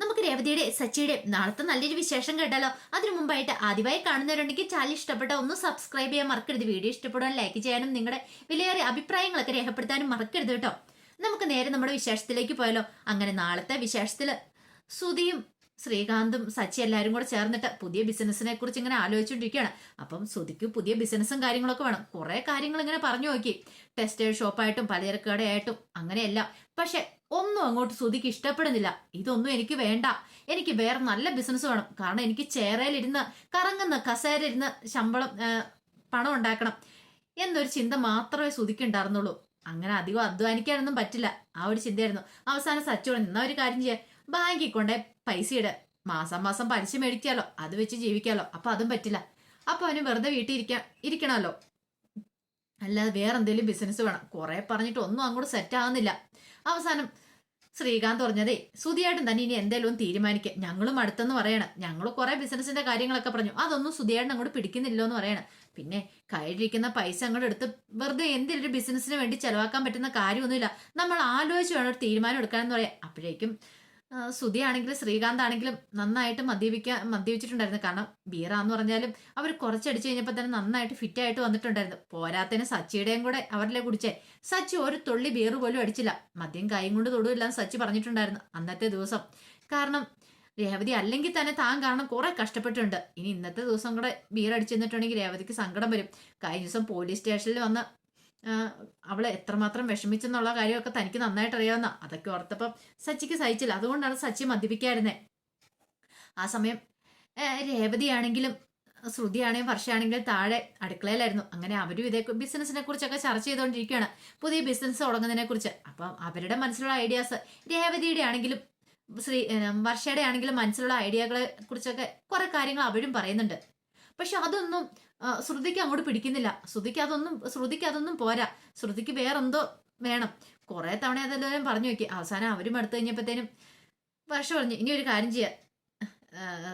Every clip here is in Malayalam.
നമുക്ക് രേവതിയുടെ സച്ചിയുടെ നാളത്തെ നല്ലൊരു വിശേഷം കേട്ടാലോ? അതിനു മുമ്പായിട്ട് ആദ്യമായി കാണുന്നവരുണ്ടെങ്കിൽ ചാനൽ ഇഷ്ടപ്പെട്ട ഒന്ന് സബ്സ്ക്രൈബ് ചെയ്യാൻ മറക്കരുത്. വീഡിയോ ഇഷ്ടപ്പെടാൻ ലൈക്ക് ചെയ്യാനും നിങ്ങളുടെ വിലയേറിയ അഭിപ്രായങ്ങളൊക്കെ രേഖപ്പെടുത്താനും മറക്കരുത് കേട്ടോ. നമുക്ക് നേരെ നമ്മുടെ വിശേഷത്തിലേക്ക് പോയാലോ? അങ്ങനെ നാളത്തെ വിശേഷത്തിൽ സുധിയും ശ്രീകാന്തും സച്ചി എല്ലാവരും കൂടെ ചേർന്നിട്ട് പുതിയ ബിസിനസ്സിനെ കുറിച്ച് ഇങ്ങനെ ആലോചിച്ചുകൊണ്ടിരിക്കുകയാണ്. അപ്പം സുധിക്ക് പുതിയ ബിസിനസ്സും കാര്യങ്ങളൊക്കെ വേണം. കുറെ കാര്യങ്ങൾ ഇങ്ങനെ പറഞ്ഞു നോക്കി. ടെക്സ്റ്റൈൽ ഷോപ്പായിട്ടും പലചരക്ക് കടയായിട്ടും അങ്ങനെയല്ല. പക്ഷെ ഒന്നും അങ്ങോട്ട് ശ്രുതിക്ക് ഇഷ്ടപ്പെടുന്നില്ല. ഇതൊന്നും എനിക്ക് വേണ്ട. എനിക്ക് വേറെ നല്ല ബിസിനസ് വേണം. കാരണം എനിക്ക് ചേറയിലിരുന്ന് കറങ്ങുന്ന കസേരയിരുന്ന് ശമ്പളം പണം ഉണ്ടാക്കണം എന്നൊരു ചിന്ത മാത്രമേ ശ്രുതിക്ക് ഉണ്ടായിരുന്നുള്ളൂ. അങ്ങനെ അധികം അധ്വാനിക്കാനൊന്നും പറ്റില്ല. ആ ഒരു ചിന്തയായിരുന്നു. അവസാനം സച്ചോട് നിന്ന ഒരു കാര്യം ചെയ്യാം. ബാങ്കിൽ കൊണ്ടേ പൈസ ഇട മാസം മാസം പലിശ മേടിക്കാലോ അത് വെച്ച് ജീവിക്കാലോ അപ്പൊ അതും പറ്റില്ല. അപ്പൊ അവന് വെറുതെ വീട്ടിൽ ഇരിക്കാൻ ഇരിക്കണമല്ലോ. അല്ലാതെ വേറെ എന്തെങ്കിലും ബിസിനസ് വേണം. കുറെ പറഞ്ഞിട്ട് ഒന്നും അങ്ങോട്ട് സെറ്റ് ആവുന്നില്ല. അവസാനം ശ്രീകാന്ത് പറഞ്ഞതേ സുധിയായിട്ടും തന്നെ ഇനി എന്തേലും തീരുമാനിക്കുക ഞങ്ങളും അടുത്തെന്ന് പറയണം. ഞങ്ങൾ കുറെ ബിസിനസിന്റെ കാര്യങ്ങളൊക്കെ പറഞ്ഞു. അതൊന്നും സുധിയായിട്ട് അങ്ങോട്ട് പിടിക്കുന്നില്ലോ എന്ന് പറയണം. പിന്നെ കയ്യിലിരിക്കുന്ന പൈസ അങ്ങോട്ട് എടുത്ത് വെറുതെ എന്തെങ്കിലും ബിസിനസ്സിന് വേണ്ടി ചെലവാക്കാൻ പറ്റുന്ന കാര്യമൊന്നുമില്ല. നമ്മൾ ആലോചിച്ച് വേണം ഒരു തീരുമാനം എടുക്കാനെന്ന് പറയാം അപ്പോഴേക്കും ആണെങ്കിലും ശ്രീകാന്ത് ആണെങ്കിലും നന്നായിട്ട് മദ്യപിക്കാൻ മദ്യപിച്ചിട്ടുണ്ടായിരുന്നു. കാരണം ബീറാന്ന് പറഞ്ഞാലും അവർ കുറച്ചടിച്ചു കഴിഞ്ഞപ്പോൾ തന്നെ നന്നായിട്ട് ഫിറ്റ് ആയിട്ട് വന്നിട്ടുണ്ടായിരുന്നു. പോരാത്തതിന് സച്ചിയുടെയും കൂടെ അവരിലെ കുടിച്ചേ. സച്ചി ഒരു തുള്ളി ബീറ് പോലും അടിച്ചില്ല. മദ്യം കൈയും കൊണ്ട് തൊടുവില്ല എന്ന് സച്ചി പറഞ്ഞിട്ടുണ്ടായിരുന്നു അന്നത്തെ ദിവസം. കാരണം രേവതി അല്ലെങ്കിൽ തന്നെ താൻ കാരണം കുറെ കഷ്ടപ്പെട്ടിട്ടുണ്ട്. ഇനി ഇന്നത്തെ ദിവസം കൂടെ ബീർ അടിച്ചെന്നിട്ടുണ്ടെങ്കിൽ രേവതിക്ക് സങ്കടം വരും. കഴിഞ്ഞ ദിവസം പോലീസ് സ്റ്റേഷനിൽ വന്ന് ആ, അവളെ എത്രമാത്രം വിഷമിച്ചെന്നുള്ള കാര്യമൊക്കെ തനിക്ക് നന്നായിട്ട് അറിയാവുന്ന. അതൊക്കെ ഓർത്തപ്പം സച്ചിക്ക് സഹിച്ചില്ല. അതുകൊണ്ടാണ് സച്ചി മദ്യപിക്കായിരുന്നേ ആ സമയം രേവതിയാണെങ്കിലും ശ്രുതിയാണെങ്കിലും വർഷയാണെങ്കിലും താഴെ അടുക്കളയിലായിരുന്നു. അങ്ങനെ അവരും ഇതേ ബിസിനസിനെ കുറിച്ചൊക്കെ ചർച്ച ചെയ്തുകൊണ്ടിരിക്കുകയാണ് പുതിയ ബിസിനസ് തുടങ്ങുന്നതിനെ കുറിച്ച്. അപ്പം അവരുടെ മനസ്സിലുള്ള ഐഡിയാസ് രേവതിയുടെ ആണെങ്കിലും ശ്രീ വർഷയുടെ ആണെങ്കിലും മനസ്സിലുള്ള ഐഡിയകളെ കുറിച്ചൊക്കെ കുറെ കാര്യങ്ങൾ അവരും പറയുന്നുണ്ട്. പക്ഷെ അതൊന്നും ശ്രുതിക്ക് അങ്ങോട്ട് പിടിക്കുന്നില്ല. ശ്രുതിക്ക് അതൊന്നും ശ്രുതിക്ക് അതൊന്നും പോരാ. ശ്രുതിക്ക് വേറെന്തോ വേണം. കുറെ തവണ അതെല്ലാവരും പറഞ്ഞു നോക്കി. അവസാനം അവരും എടുത്തു കഴിഞ്ഞപ്പോഴത്തേനും വർഷ പറഞ്ഞു ഇനി ഒരു കാര്യം ചെയ്യാം.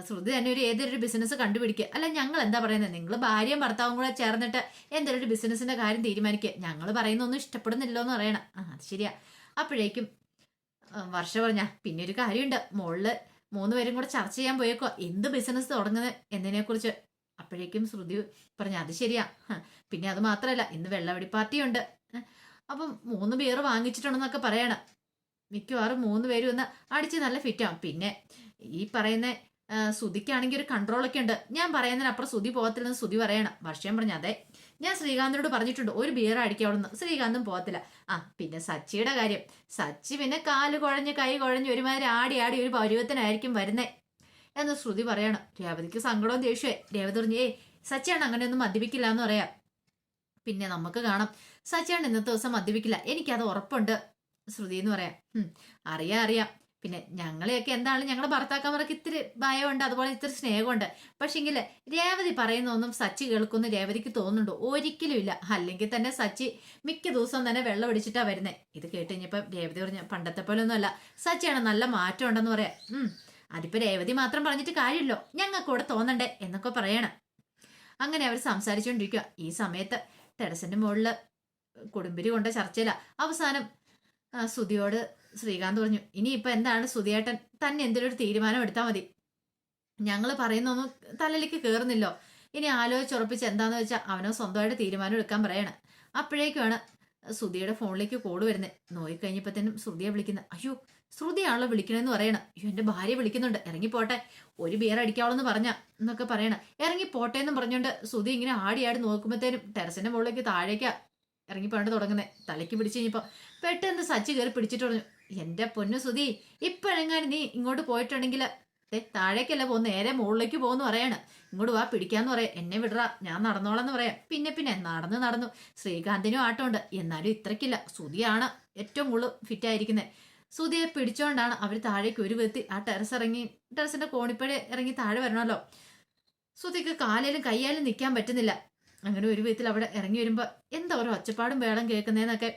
ശ്രുതി തന്നെ ഒരു ഏതൊരു ബിസിനസ് കണ്ടുപിടിക്കുക അല്ല ഞങ്ങൾ എന്താ പറയുന്നത് നിങ്ങൾ ഭാര്യയും ഭർത്താവും കൂടെ ചേർന്നിട്ട് എന്തൊരു ബിസിനസിന്റെ കാര്യം തീരുമാനിക്കുക ഞങ്ങൾ പറയുന്നൊന്നും ഇഷ്ടപ്പെടുന്നില്ലോ എന്ന് പറയണം. ആ അത് ശരിയാ. അപ്പോഴേക്കും വർഷ പറഞ്ഞ പിന്നെ ഒരു കാര്യമുണ്ട്. മോളിൽ മൂന്ന് പേരും കൂടെ ചർച്ച ചെയ്യാൻ പോയേക്കോ. എന്ത് ബിസിനസ് തുടങ്ങുന്നത് എന്നതിനെ കുറിച്ച് അപ്പോഴേക്കും ശ്രുതി പറഞ്ഞു അത് ശരിയാ. പിന്നെ അത് മാത്രമല്ല ഇന്ന് വെള്ളവടി പാർട്ടിയുണ്ട്. അപ്പം മൂന്ന് ബിയർ വാങ്ങിച്ചിട്ടുണ്ടെന്നൊക്കെ പറയണം. മിക്കവാറും മൂന്ന് പേരും ഒന്ന് അടിച്ച് നല്ല ഫിറ്റാവും പിന്നെ ഈ പറയുന്ന സുതിക്കാണെങ്കിൽ ഒരു കൺട്രോളൊക്കെ ഉണ്ട്. ഞാൻ പറയുന്നതിനപ്പുറം സുതി പോകത്തില്ലെന്ന് സുതി പറയണം. വർഷം പറഞ്ഞു അതെ ഞാൻ ശ്രീകാന്തിനോട് പറഞ്ഞിട്ടുണ്ട് ഒരു ബിയർ അടിക്കാവുന്ന ശ്രീകാന്തും പോകത്തില്ല. ആ പിന്നെ സച്ചിയുടെ കാര്യം. സച്ചി പിന്നെ കാൽ കുഴഞ്ഞ് കൈ കുഴഞ്ഞ് ഒരുമാതിരി ആടി ആടി ഒരു പരുവത്തിനായിരിക്കും വരുന്നേ. എന്ന് ശ്രുതി പറയണം. രേവതിക്ക് സങ്കടവും ദേഷ്യമേ രേവതി പറഞ്ഞു സച്ചിയാണ് അങ്ങനെയൊന്നും മദ്യപിക്കില്ല എന്ന് പറയാം. പിന്നെ നമുക്ക് കാണാം. സച്ചയാണ് ഇന്നത്തെ ദിവസം മദ്യപിക്കില്ല. എനിക്കത് ഉറപ്പുണ്ട് ശ്രുതി എന്ന് പറയാം. അറിയാം അറിയാം. പിന്നെ ഞങ്ങളെയൊക്കെ എന്താണ് ഞങ്ങളുടെ ഭർത്താക്കന്മാർക്ക് ഇത്തിരി ഭയമുണ്ട് അതുപോലെ ഇത്തിരി സ്നേഹമുണ്ട്. പക്ഷെങ്കിൽ രേവതി പറയുന്നൊന്നും സച്ചി കേൾക്കുന്ന രേവതിക്ക് തോന്നുന്നുണ്ടോ. ഒരിക്കലും ഇല്ല. അല്ലെങ്കിൽ തന്നെ സച്ചി മിക്ക ദിവസവും തന്നെ വെള്ളം അടിച്ചിട്ടാണ് വരുന്നത് ഇത് കേട്ട് കഴിഞ്ഞപ്പോൾ രേവതി പറഞ്ഞ പണ്ടത്തെ പോലെ ഒന്നുമല്ല സച്ചിയാണ് നല്ല മാറ്റം ഉണ്ടെന്ന് പറയാം. അതിപ്പോ രേവതി മാത്രം പറഞ്ഞിട്ട് കാര്യമില്ലോ. ഞങ്ങൾക്ക് കൂടെ തോന്നണ്ടേ എന്നൊക്കെ പറയണം. അങ്ങനെ അവർ സംസാരിച്ചുകൊണ്ടിരിക്കുക ഈ സമയത്ത് ടെറസിന്റെ മുകളിൽ കൊടുമ്പിരി കൊണ്ട ചർച്ചയില. അവസാനം സുതിയോട് ശ്രീകാന്ത് പറഞ്ഞു ഇനിയിപ്പോ എന്താണ് സുതിയേട്ടൻ തന്നെ എന്തെങ്കിലും ഒരു തീരുമാനം എടുത്താൽ മതി. ഞങ്ങൾ പറയുന്നൊന്നും തലയിലേക്ക് കയറുന്നില്ലോ ഇനി ആലോചിച്ചുറപ്പിച്ച് എന്താന്ന് വെച്ചാൽ അവനോ സ്വന്തമായിട്ട് തീരുമാനം എടുക്കാൻ പറയണം. അപ്പോഴേക്കുമാണ് സുതിയുടെ ഫോണിലേക്ക് കോഡ് വരുന്നത് നോക്കിക്കഴിഞ്ഞപ്പോ തന്നെ സുതിയെ വിളിക്കുന്നത് അയ്യോ ശ്രുതിയാണല്ലോ വിളിക്കണമെന്ന് പറയണം. അയ്യോ എന്റെ ഭാര്യ വിളിക്കുന്നുണ്ട്. ഇറങ്ങിപ്പോട്ടെ. ഒരു ബിയർ അടിക്കാവളെന്ന് പറഞ്ഞ എന്നൊക്കെ പറയണം. ഇറങ്ങിപ്പോട്ടെ എന്ന് പറഞ്ഞുകൊണ്ട് ശ്രുതി ഇങ്ങനെ ആടി ആടി നോക്കുമ്പോഴത്തേനും ടെറസിന്റെ മുകളിലേക്ക് താഴേക്കാ ഇറങ്ങിപ്പോണ്ട് തുടങ്ങുന്നത് തലയ്ക്ക് പിടിച്ച് കഴിഞ്ഞപ്പോ പെട്ടെന്ന് സച്ചി കയറി പിടിച്ചിട്ട് പറഞ്ഞു എന്റെ പൊന്നു സുധി ഇപ്പോഴെങ്ങാനും നീ ഇങ്ങോട്ട് പോയിട്ടുണ്ടെങ്കിൽ ദേ താഴേക്കല്ല പോകുന്നു നേരെ മുകളിലേക്ക് പോകുന്നു പറയാണ്. ഇങ്ങോട്ട് വാ പിടിക്കാന്ന് പറയാം. എന്നെ വിടറ ഞാൻ നടന്നോളാന്ന് പറയാം. പിന്നെ പിന്നെ നടന്ന് നടന്നു. ശ്രീകാന്തിനും ആട്ടമുണ്ട്. എന്നാലും ഇത്രക്കില്ല സുധിയാണ് ഏറ്റവും കൂടുതൽ ഫിറ്റ് ആയിരിക്കുന്നത് സുധിയെ പിടിച്ചോണ്ടാണ് അവർ താഴേക്ക് ഒരു വെത്തി ആ ടെറസ് ഇറങ്ങി ടെറസിന്റെ കോണിപ്പഴ ഇറങ്ങി താഴെ വരണമല്ലോ. സുധിക്ക് കാലിലും കയ്യാലും നിൽക്കാൻ പറ്റുന്നില്ല. അങ്ങനെ ഒരു വിധത്തിൽ അവിടെ ഇറങ്ങി വരുമ്പോൾ എന്താ ഓരോ ഒച്ചപ്പാടും വേളം കേൾക്കുന്നതെന്നൊക്കെ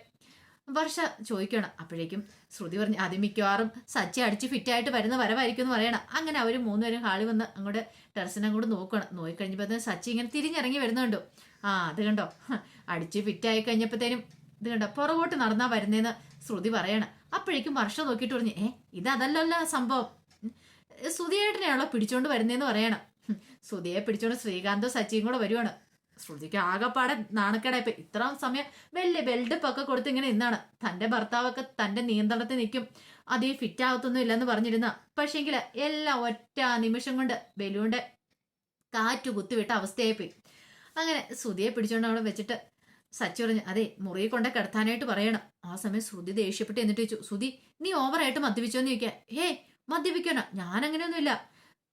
വർഷ ചോദിക്കണം. അപ്പോഴേക്കും ശ്രുതി പറഞ്ഞ് ആദ്യം മിക്കവാറും സച്ചി അടിച്ച് ഫിറ്റായിട്ട് വരുന്ന വരവായിരിക്കും എന്ന് പറയണം. അങ്ങനെ അവർ മൂന്നുപേരും ഹാളി വന്ന് അങ്ങോട്ട് ടെറസിനെ അങ്ങോട്ട് നോക്കണം. നോക്കിക്കഴിഞ്ഞപ്പോൾ സച്ചി ഇങ്ങനെ തിരിഞ്ഞിറങ്ങി വരുന്നുണ്ട്. ആ അത് കണ്ടോ? അടിച്ച് ഫിറ്റായി കഴിഞ്ഞപ്പോഴത്തേനും ഇത് കണ്ടോ? പുറകോട്ട് നടന്നാ വരുന്നതെന്ന് ശ്രുതി പറയണം. അപ്പോഴേക്കും വർഷ നോക്കിയിട്ട് പറഞ്ഞു ഏ ഇത് അതല്ലല്ല സംഭവം. സുധിയേട്ടനെയാണല്ലോ പിടിച്ചോണ്ട് വരുന്നതെന്ന് പറയണം. സുധിയെ പിടിച്ചോണ്ട് ശ്രീകാന്തോ സച്ചിയും കൂടെ വരുവാണ്. ശ്രുതിക്ക് ആകെപ്പാടെ നാണക്കേടായി ഇപ്പൊ ഇത്ര സമയം വലിയ ബെൽഡപ്പ് ഒക്കെ കൊടുത്ത് ഇങ്ങനെ നിന്നാണ്. തന്റെ ഭർത്താവൊക്കെ തന്റെ നിയന്ത്രണത്തിൽ നിൽക്കും. അത് ഈ ഫിറ്റ് ആകത്തൊന്നും ഇല്ലെന്ന് പറഞ്ഞിരുന്ന. പക്ഷേങ്കിൽ എല്ലാം ഒറ്റ നിമിഷം കൊണ്ട് ബലൂണിന്റെ കാറ്റ് കുത്തിവിട്ട അവസ്ഥയായി പോയി അങ്ങനെ സുധിയെ പിടിച്ചോണ്ട് അവിടെ വെച്ചിട്ട് സച്ചി പറഞ്ഞു അതെ മുറിയിൽ കൊണ്ട കിടത്താനായിട്ട് പറയണം. ആ സമയം ശ്രുതി ദേഷ്യപ്പെട്ട് എന്നിട്ട് ചോദിച്ചു ശ്രുതി നീ ഓവറായിട്ട് മദ്യപിച്ചോന്ന് ചോദിക്കുക ഹേ മദ്യപിക്കണോ? ഞാൻ അങ്ങനെയൊന്നുമില്ല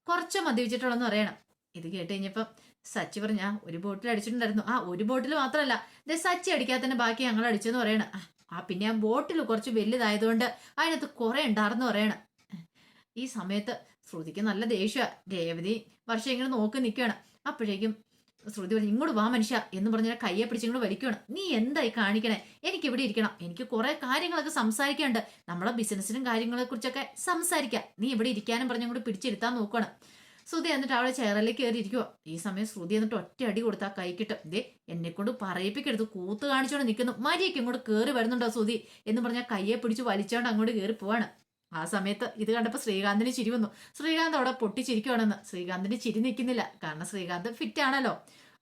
കുറച്ച് മദ്യപിച്ചിട്ടുള്ളെന്ന് പറയണം. ഇത് കേട്ട് കഴിഞ്ഞപ്പം സച്ചി പറഞ്ഞ ആ ഒരു ബോട്ടിൽ അടിച്ചിട്ടുണ്ടായിരുന്നു. ആ ഒരു ബോട്ടിൽ മാത്രമല്ല. ദേ സച്ചി അടിക്കാത്തന്നെ ബാക്കി ഞങ്ങൾ അടിച്ചെന്ന് പറയണം. ആ, പിന്നെ ആ ബോട്ടിൽ കുറച്ച് വലുതായതുകൊണ്ട് അതിനകത്ത് കുറെ ഉണ്ടായിരുന്നു പറയണം. ഈ സമയത്ത് ശ്രുതിക്ക് നല്ല ദേഷ്യ. രേവതി വർഷം ഇങ്ങനെ നോക്കി നിൽക്കുകയാണ്. അപ്പോഴേക്കും ശ്രുതി പറഞ്ഞു ഇങ്ങോട്ട് വാ മനുഷ്യ എന്ന് പറഞ്ഞാൽ കയ്യെ പിടിച്ച് ഇങ്ങോട്ട് വലിക്കുകയാണ് നീ എന്തായി കാണിക്കണേ? എനിക്ക് ഇവിടെ ഇരിക്കണം. എനിക്ക് കുറെ കാര്യങ്ങളൊക്കെ സംസാരിക്കാനുണ്ട്. നമ്മളെ ബിസിനസ്സിനും കാര്യങ്ങളെ കുറിച്ചൊക്കെ സംസാരിക്കാം. നീ ഇവിടെ ഇരിക്കാനും പറഞ്ഞങ്ങോട്ട് പിടിച്ചിരുത്താൻ നോക്കണം ശ്രുതി എന്നിട്ട് അവിടെ ചെയറിലേക്ക് കയറി ഇരിക്കുവോ ഈ സമയം ശ്രുതി എന്നിട്ട് ഒറ്റ അടി കൊടുത്താ കൈക്കിട്ട് ദേ എന്നെ കൊണ്ട് പറയിപ്പിക്കരുത്. കൂത്ത് കാണിച്ചോണ്ട് നിൽക്കുന്നു. മരിയൊക്കെ ഇങ്ങോട്ട് കയറി വരുന്നുണ്ടോ ശ്രുതി? എന്ന് പറഞ്ഞാൽ കയ്യെ പിടിച്ച് വലിച്ചോണ്ട് അങ്ങോട്ട് കയറി പോവാണ് ആ സമയത്ത് ഇത് കണ്ടപ്പോൾ ശ്രീകാന്തിന് ചിരി വന്നു. ശ്രീകാന്ത് അവിടെ പൊട്ടിച്ചിരിക്കുവാണെന്ന്. ശ്രീകാന്തിന് ചിരി നിൽക്കുന്നില്ല. കാരണം ശ്രീകാന്ത് ഫിറ്റ് ആണല്ലോ.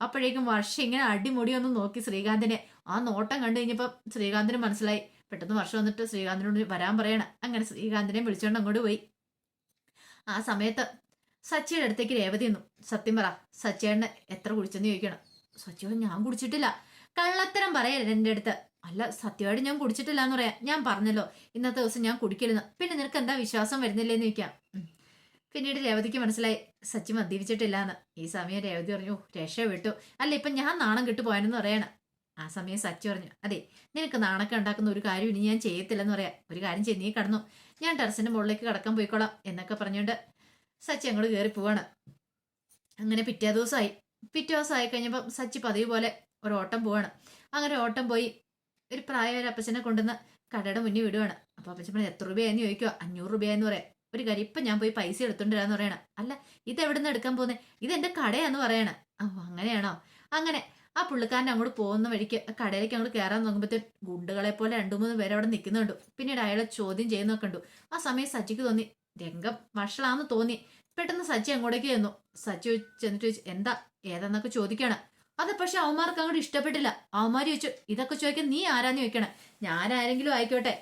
അപ്പോഴേക്കും വർഷ ഇങ്ങനെ അടിമുടി ഒന്ന് നോക്കി ശ്രീകാന്തിനെ. ആ നോട്ടം കണ്ടു കഴിഞ്ഞപ്പോൾ ശ്രീകാന്തിന് മനസ്സിലായി. പെട്ടെന്ന് വർഷം വന്നിട്ട് ശ്രീകാന്തിനോട് വരാൻ പറയണം. അങ്ങനെ ശ്രീകാന്തിനെ വിളിച്ചുകൊണ്ട് അങ്ങോട്ട് പോയി. ആ സമയത്ത് സച്ചിയുടെ അടുത്തേക്ക് രേവതി നിന്നു സത്യം പറ സച്ചിയേട്ടന് എത്ര കുടിച്ചെന്ന് ചോദിക്കണം? സച്ചിയോട് ഞാൻ കുടിച്ചിട്ടില്ല. കള്ളത്തരം പറയരുത് എന്റെ അടുത്ത്. അല്ല സത്യമായിട്ട് ഞാൻ കുടിച്ചിട്ടില്ല എന്ന് പറയാം. ഞാൻ പറഞ്ഞല്ലോ ഇന്നത്തെ ദിവസം ഞാൻ കുടിക്കലെന്ന് പിന്നെ നിനക്ക് എന്താ വിശ്വാസം വരുന്നില്ലേന്ന് ചോദിക്കാം. പിന്നീട് രേവതിക്ക് മനസ്സിലായി സച്ചി മദ്യപിച്ചിട്ടില്ല എന്ന് ഈ സമയം രേവതി പറഞ്ഞു രക്ഷ വിട്ടു. അല്ല ഇപ്പൊ ഞാൻ നാണം കിട്ടുപോയെന്ന് പറയണം. ആ സമയം സച്ചി പറഞ്ഞു അതെ നിനക്ക് നാണൊക്കെ ഉണ്ടാക്കുന്ന ഒരു കാര്യം ഇനി ഞാൻ ചെയ്യത്തില്ലെന്ന് പറയാം. ഒരു കാര്യം ചെയ്ത് നീ കടന്നു. ഞാൻ ടെറസിന്റെ മുകളിലേക്ക് കടക്കാൻ പോയിക്കോളാം എന്നൊക്കെ പറഞ്ഞുകൊണ്ട് സച്ചി അങ്ങോട്ട് കയറി പോവാണ്. അങ്ങനെ പിറ്റേ ദിവസമായി. പിറ്റേ ദിവസം ആയി കഴിഞ്ഞപ്പോൾ സച്ചി പതിവ് പോലെ ഒരു ഓട്ടം പോവാണ്. അങ്ങനെ ഓട്ടം പോയി ഒരു പ്രായമായ അപ്പച്ചനെ കൊണ്ടുവന്ന് കടയുടെ മുന്നിൽ വിടുവാണ്. അപ്പൊ അപ്പച്ചൻ പറഞ്ഞു എത്ര രൂപയാന്ന് ചോദിക്കുക അഞ്ഞൂറ് രൂപയെന്ന് പറയാം. ഒരു കാര്യം ഇപ്പൊ ഞാൻ പോയി പൈസ എടുത്തോണ്ട് വരാന്ന് പറയണം. അല്ല ഇത് എവിടെ നിന്ന് എടുക്കാൻ പോകുന്നത് ഇത് എന്റെ കടയാന്ന് പറയണ. ഓ അങ്ങനെയാണോ? അങ്ങനെ ആ പുള്ളിക്കാരൻ അങ്ങോട്ട് പോകുന്ന വഴിക്ക് കടയിലേക്ക് അങ്ങോട്ട് കയറാൻ നോക്കുമ്പോഴത്തെ ഗുണ്ടുകളെ പോലെ രണ്ടു മൂന്ന് പേര് അവിടെ നിൽക്കുന്നുണ്ട് പിന്നീട് അയാളെ ചോദ്യം ചെയ്യുന്നൊക്കെ കണ്ടു. ആ സമയം സച്ചിക്ക് തോന്നി. രംഗം വഷളാന്ന് തോന്നി. പെട്ടെന്ന് സച്ചി അങ്ങോട്ടേക്ക് ചെന്നു. സച്ചി ചെന്നിട്ട് എന്താ? ഏതാന്നൊക്കെ ചോദിക്കാണ്. അത് പക്ഷെ അവന്മാർക്ക് അങ്ങോട്ട് ഇഷ്ടപ്പെട്ടില്ല. അവന്മാർ ചോദിച്ചു ഇതൊക്കെ ചോദിക്കാൻ നീ ആരാന്ന് ചോദിക്കണേ? ഞാൻ ആരെങ്കിലും ആയിക്കോട്ടെ.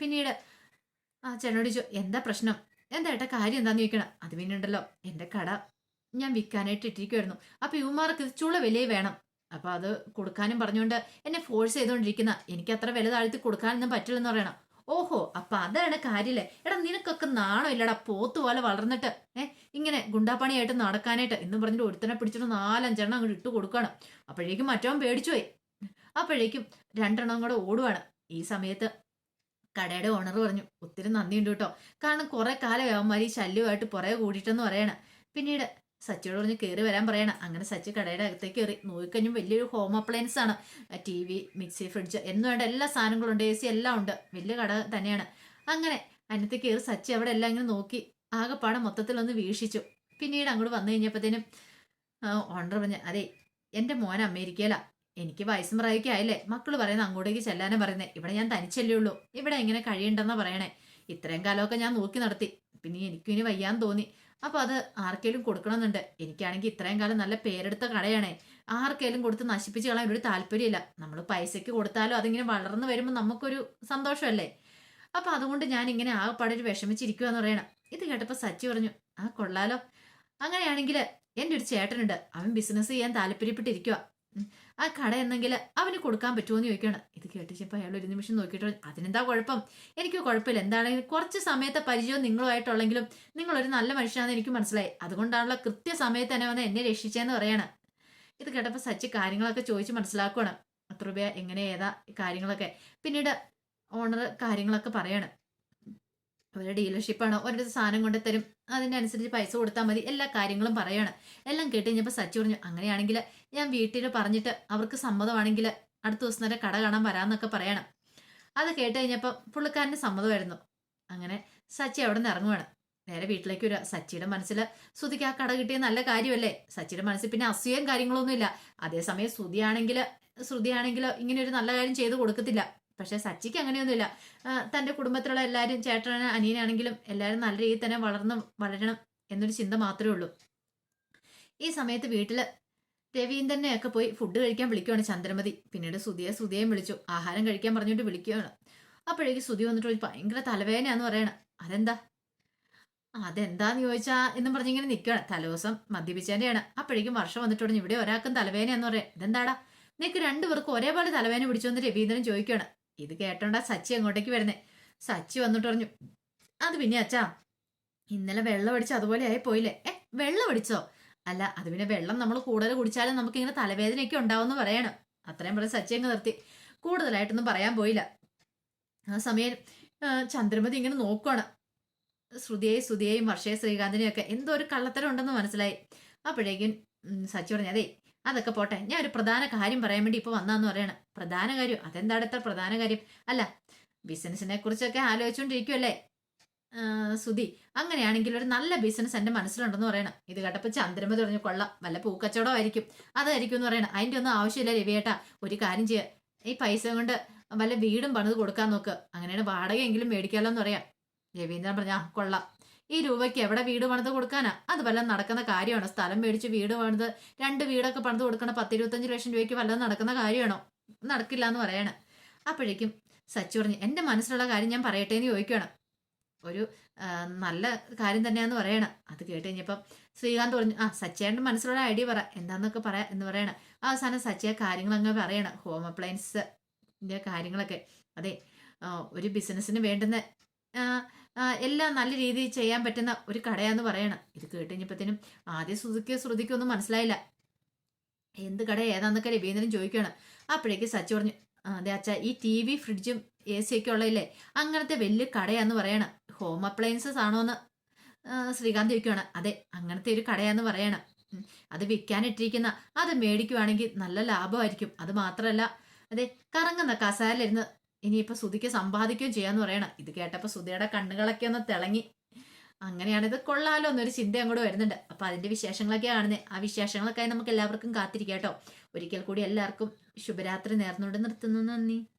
പിന്നീട് ആ ചേട്ടനോട് ചോദിച്ചു എന്താ പ്രശ്നം? എന്താ ഏട്ടാ കാര്യം എന്താന്ന് ചോദിക്കണം? അത് പിന്നെ ഉണ്ടല്ലോ എന്റെ കട ഞാൻ വിൽക്കാനായിട്ട് ഇട്ടിരിക്കുമായിരുന്നു അപ്പൊ ഇവന്മാർക്ക് ചുള വിലയെ വേണം. അപ്പൊ അത് കൊടുക്കാനും പറഞ്ഞുകൊണ്ട് എന്നെ ഫോഴ്സ് ചെയ്തുകൊണ്ടിരിക്കുന്ന. എനിക്ക് അത്ര വില താഴ്ത്തി കൊടുക്കാനൊന്നും പറ്റില്ലെന്ന് പറയണം. ഓഹോ അപ്പൊ അതാണ് കാര്യല്ലേ. എടാ നിനക്കൊക്കെ നാണോ ഇല്ലടാ പോത്ത് പോലെ വളർന്നിട്ട്? ഏ ഇങ്ങനെ ഗുണ്ടാപ്പണിയായിട്ട് നടക്കാനായിട്ട് എന്ന് പറഞ്ഞിട്ട് ഒരുത്തനെ പിടിച്ചിട്ട് നാലഞ്ചെണ്ണം അങ്ങോട്ട് ഇട്ട് കൊടുക്കണം. അപ്പോഴേക്കും മറ്റവൻ പേടിച്ചു പോയി. അപ്പോഴേക്കും രണ്ടെണ്ണം കൂടെ ഓടുവാണ്. ഈ സമയത്ത് കടയുടെ ഓണർ പറഞ്ഞു ഒത്തിരി നന്ദിയുണ്ട് കേട്ടോ. കാരണം കുറെ കാലം അവന്മാർ ഈ ശല്യമായിട്ട് പുറകെ കൂടിയിട്ടെന്ന് പറയണം. പിന്നീട് സച്ചിയോട് പറഞ്ഞ് കയറി വരാൻ പറയണം. അങ്ങനെ സച്ചി കടയുടെ അകത്തേക്ക് കയറി നോക്കിക്കഴിഞ്ഞും വലിയൊരു ഹോം അപ്ലയൻസ് ആണ്. ടി വി മിക്സി ഫ്രിഡ്ജ് എന്ന് വേണ്ട എല്ലാ സാധനങ്ങളും ഉണ്ട്. എ സി എല്ലാം ഉണ്ട്. വലിയ കട തന്നെയാണ്. അങ്ങനെ അതിനകത്ത് കയറി സച്ചി അവിടെ എല്ലാം ഇങ്ങനെ നോക്കി. ആകെപ്പാടെ മൊത്തത്തിലൊന്ന് വീക്ഷിച്ചു. പിന്നീട് അങ്ങോട്ട് വന്നു കഴിഞ്ഞപ്പോഴത്തേനും ഓണർ പറഞ്ഞ അതെ എന്റെ മോൻ അമേരിക്കയിലാ. എനിക്ക് വയസ്സും പ്രായമൊക്കെ ആയില്ലേ? മക്കൾ പറയുന്നത് അങ്ങോട്ടേക്ക് ചെല്ലാനും പറയുന്നത് ഇവിടെ ഞാൻ തനിച്ചല്ലേ ഉള്ളൂ. ഇവിടെ എങ്ങനെ കഴിയണ്ടെന്നാ പറയണേ. ഇത്രയും കാലമൊക്കെ ഞാൻ നോക്കി നടത്തി. പിന്നെ എനിക്കും ഇനി വയ്യാന്ന് തോന്നി. അപ്പൊ അത് ആർക്കെങ്കിലും കൊടുക്കണമെന്നുണ്ട്. എനിക്കാണെങ്കിൽ ഇത്രയും കാലം നല്ല പേരെടുത്ത കടയാണേ. ആർക്കെങ്കിലും കൊടുത്ത് നശിപ്പിച്ച് കളയാൻ ഒരു താല്പര്യമില്ല. നമ്മൾ പൈസയ്ക്ക് കൊടുത്താലും അതിങ്ങനെ വളർന്നു വരുമ്പോൾ നമുക്കൊരു സന്തോഷമല്ലേ? അപ്പൊ അതുകൊണ്ട് ഞാൻ ഇങ്ങനെ ആകെപ്പാടെ ഒരു വിഷമിച്ചിരിക്കുക എന്ന് പറയണം. ഇത് കേട്ടപ്പോൾ സച്ചി പറഞ്ഞു ആ കൊള്ളാലോ. അങ്ങനെയാണെങ്കിൽ എന്റെ ഒരു ചേട്ടനുണ്ട്. അവൻ ബിസിനസ് ചെയ്യാൻ താല്പര്യപ്പെട്ടിരിക്കുക ആ കട എന്നെങ്കിൽ അവന് കൊടുക്കാൻ പറ്റുമോ എന്ന് ചോദിക്കണം ഇത് കേട്ടിച്ചപ്പോൾ അയാൾ ഒരു നിമിഷം നോക്കിയിട്ട് അതിനെന്താ കുഴപ്പം? എനിക്ക് കുഴപ്പമില്ല. എന്താണെങ്കിലും കുറച്ച് സമയത്തെ പരിചയം നിങ്ങളുമായിട്ടുള്ളെങ്കിലും നിങ്ങളൊരു നല്ല മനുഷ്യനാണെന്ന് എനിക്ക് മനസ്സിലായി. അതുകൊണ്ടാണല്ലോ കൃത്യസമയത്ത് തന്നെ വന്ന് എന്നെ രക്ഷിച്ചതെന്ന് പറയാണ്. ഇത് കേട്ടപ്പോൾ സച്ചി കാര്യങ്ങളൊക്കെ ചോദിച്ച് മനസ്സിലാക്കുകയാണ് എത്ര രൂപ എങ്ങനെ ഏതാ? കാര്യങ്ങളൊക്കെ? പിന്നീട് ഓണർ കാര്യങ്ങളൊക്കെ പറയാണ്. അവരുടെ ഡീലർഷിപ്പാണ്. ഒരിടത്ത് സാധനം കൊണ്ട് തരും അതിന്റെ അനുസരിച്ച് പൈസ കൊടുത്താൽ മതി. എല്ലാ കാര്യങ്ങളും പറയാണ്. എല്ലാം കേട്ട് കഴിഞ്ഞപ്പോൾ സച്ചി പറഞ്ഞു അങ്ങനെയാണെങ്കിൽ ഞാൻ വീട്ടിൽ പറഞ്ഞിട്ട് അവർക്ക് സമ്മതമാണെങ്കിൽ അടുത്ത ദിവസം തന്നെ കട കാണാൻ വരാമെന്നൊക്കെ പറയണം. അത് കേട്ട് കഴിഞ്ഞപ്പോൾ പുള്ളിക്കാരന് സമ്മതമായിരുന്നു. അങ്ങനെ സച്ചി അവിടെ നിന്ന് ഇറങ്ങുവാണ്. നേരെ വീട്ടിലേക്ക് വരിക. സച്ചിയുടെ മനസ്സിൽ ശ്രുതിക്ക് ആ കട കിട്ടിയ നല്ല കാര്യമല്ലേ? സച്ചിയുടെ മനസ്സിൽ പിന്നെ അസൂയം കാര്യങ്ങളൊന്നുമില്ല. അതേസമയം ശ്രുതിയാണെങ്കിൽ ശ്രുതിയാണെങ്കിൽ ഇങ്ങനെ ഒരു നല്ല കാര്യം ചെയ്തു കൊടുക്കത്തില്ല. പക്ഷെ സച്ചിക്ക് അങ്ങനെയൊന്നുമില്ല. തന്റെ കുടുംബത്തിലുള്ള എല്ലാവരും ചേട്ടന അനിയനാണെങ്കിലും എല്ലാവരും നല്ല രീതിയിൽ തന്നെ വളർന്ന് വളരണം എന്നൊരു ചിന്ത മാത്രമേ ഉള്ളൂ. ഈ സമയത്ത് വീട്ടിൽ രവീന്ദ്രനെയൊക്കെ പോയി ഫുഡ് കഴിക്കാൻ വിളിക്കുവാണ് ചന്ദ്രമതി. പിന്നീട് സുധിയെ സുധിയെയും വിളിച്ചു. ആഹാരം കഴിക്കാൻ പറഞ്ഞിട്ട് വിളിക്കുകയാണ് അപ്പോഴേക്ക് സുധി വന്നിട്ട് ഒരു ഭയങ്കര തലവേദനയാന്ന് പറയണം. അതെന്താ? അതെന്താന്ന് ചോദിച്ചാ? എന്നും പറഞ്ഞിങ്ങനെ നിൽക്കുകയാണ് തലേദിവസം മദ്യപിച്ചതിന്റെയാണ് അപ്പോഴേക്കും വർഷം വന്നിട്ട് പറഞ്ഞു ഇവിടെ ഒരാൾക്കും തലവേദനയാന്ന് പറയാം. ഇതെന്താടാ? നിനക്ക് രണ്ടുപേർക്കും ഒരേപോലെ തലവേദന പിടിച്ചു വന്ന് രവീന്ദ്രൻ ചോദിക്കുകയാണ് ഇത് കേട്ടോണ്ടാ സച്ചി അങ്ങോട്ടേക്ക് വരുന്നേ. സച്ചി വന്നിട്ട് പറഞ്ഞു അത് പിന്നെ അച്ഛാ ഇന്നലെ വെള്ളം അടിച്ച് അതുപോലെ ആയി പോയില്ലേ? ഏ വെള്ളം അടിച്ചോ? അല്ല അത് പിന്നെ വെള്ളം നമ്മൾ കൂടുതൽ കുടിച്ചാലും നമുക്ക് ഇങ്ങനെ തലവേദനയൊക്കെ ഉണ്ടാവുമെന്ന് പറയണം. അത്രയും പറഞ്ഞ് സച്ചി അങ്ങ് നിർത്തി. കൂടുതലായിട്ടൊന്നും പറയാൻ പോയില്ല. ആ സമയം ചന്ദ്രമതി ഇങ്ങനെ നോക്കുകയാണ് ശ്രുതിയെയും ശ്രുതിയെയും വർഷയെ ശ്രീകാന്തിനെയും ഒക്കെ എന്തോ ഒരു കള്ളത്തരം ഉണ്ടെന്ന് മനസ്സിലായി. അപ്പോഴേക്കും സച്ചി പറഞ്ഞു അതെ അതൊക്കെ പോട്ടെ ഞാൻ ഒരു പ്രധാന കാര്യം പറയാൻ വേണ്ടി ഇപ്പൊ വന്നാന്ന് പറയണം. പ്രധാന കാര്യം. അതെന്താ അടുത്ത പ്രധാന കാര്യം? അല്ല ബിസിനസിനെ കുറിച്ചൊക്കെ ആലോചിച്ചുകൊണ്ടിരിക്കുമല്ലേ സുധി അങ്ങനെയാണെങ്കിൽ ഒരു നല്ല ബിസിനസ് എന്റെ മനസ്സിലുണ്ടെന്ന് പറയണം. ഇത് കേട്ടപ്പോൾ ചന്ദ്രമ തുടങ്ങി കൊള്ളാം വല്ല പൂക്കച്ചവടം ആയിരിക്കും. അതായിരിക്കും എന്ന് പറയണം. അതിന്റെ ഒന്നും ആവശ്യമില്ല രവിയേട്ടാ. ഒരു കാര്യം ചെയ്യുക ഈ പൈസ കൊണ്ട് വല്ല വീടും പണിത് കൊടുക്കാൻ നോക്ക്. അങ്ങനെയാണ് വാടകയെങ്കിലും മേടിക്കാമല്ലോ എന്ന് പറയാം. രവീന്ദ്രൻ പറഞ്ഞ കൊള്ളാം. ഈ രൂപയ്ക്ക് എവിടെ വീട് പണിത് കൊടുക്കാനാ? അത് വല്ലതും നടക്കുന്ന കാര്യമാണോ? സ്ഥലം മേടിച്ച് വീട് പണിത് രണ്ട് വീടൊക്കെ പണിത് കൊടുക്കണ പത്തിരുപത്തഞ്ച് ലക്ഷം രൂപയ്ക്ക് വല്ലതും നടക്കുന്ന കാര്യമാണോ? നടക്കില്ല എന്ന് പറയണം. അപ്പോഴേക്കും സച്ചു പറഞ്ഞു എന്റെ മനസ്സിലുള്ള കാര്യം ഞാൻ പറയട്ടെ എന്ന് ചോദിക്കണം ഒരു നല്ല കാര്യം തന്നെയാന്ന് പറയണം. അത് കേട്ട് കഴിഞ്ഞപ്പം ശ്രീകാന്ത് പറഞ്ഞു ആ സച്ചേന്റെ മനസ്സിലുള്ള ഐഡിയ പറ എന്താന്നൊക്കെ പറയാ എന്ന് പറയണം. അവസാനം സച്ചയെ കാര്യങ്ങൾ അങ്ങ് പറയണം ഹോം അപ്ലയൻസിന്റെ കാര്യങ്ങളൊക്കെ. അതെ ഒരു ബിസിനസ്സിന് വേണ്ടുന്ന എല്ലാം നല്ല രീതിയിൽ ചെയ്യാൻ പറ്റുന്ന ഒരു കടയാന്ന് പറയണം. ഇത് കേട്ട് കഴിഞ്ഞപ്പത്തേനും ആദ്യം ശ്രുതിക്ക് ശ്രുതിക്കൊന്നും മനസ്സിലായില്ല. എന്ത് കട ഏതാന്നൊക്കെ രവീന്ദ്രൻ ചോദിക്കുകയാണ്. അപ്പോഴേക്ക് സച്ചു പറഞ്ഞു അതെ അച്ഛാ ഈ ടി വി ഫ്രിഡ്ജും എ സി ഒക്കെ ഉള്ളതില്ലേ? അങ്ങനത്തെ വലിയ കടയാന്ന് പറയണം. ഹോം അപ്ലയൻസസ് ആണോന്ന് ശ്രീകാന്ത് ചോദിക്കുകയാണ്. അതെ അങ്ങനത്തെ ഒരു കടയാന്ന് പറയണം. അത് വിൽക്കാനിട്ടിരിക്കുന്ന അത് മേടിക്കുവാണെങ്കിൽ നല്ല ലാഭമായിരിക്കും. അത് മാത്രമല്ല അതെ കറങ്ങുന്ന കസാലിരുന്ന് ഇനിയിപ്പോൾ സുധിക്ക് സമ്പാദിക്കുകയും ചെയ്യാന്ന് പറയണം. ഇത് കേട്ടപ്പോൾ സുധിയുടെ കണ്ണുകളൊക്കെ ഒന്ന് തിളങ്ങി. അങ്ങനെയാണ്. ഇത് കൊള്ളാലോ എന്നൊരു ചിന്ത അങ്ങോട്ട് വരുന്നുണ്ട്. അപ്പൊ അതിന്റെ വിശേഷങ്ങളൊക്കെ കാണുന്നത് ആ വിശേഷങ്ങളൊക്കെ നമുക്ക് എല്ലാവർക്കും കാത്തിരിക്കാം കേട്ടോ. ഒരിക്കൽ കൂടി എല്ലാവർക്കും ശുഭരാത്രി നേർന്നുകൊണ്ട് നിർത്തുന്നു. നന്ദി.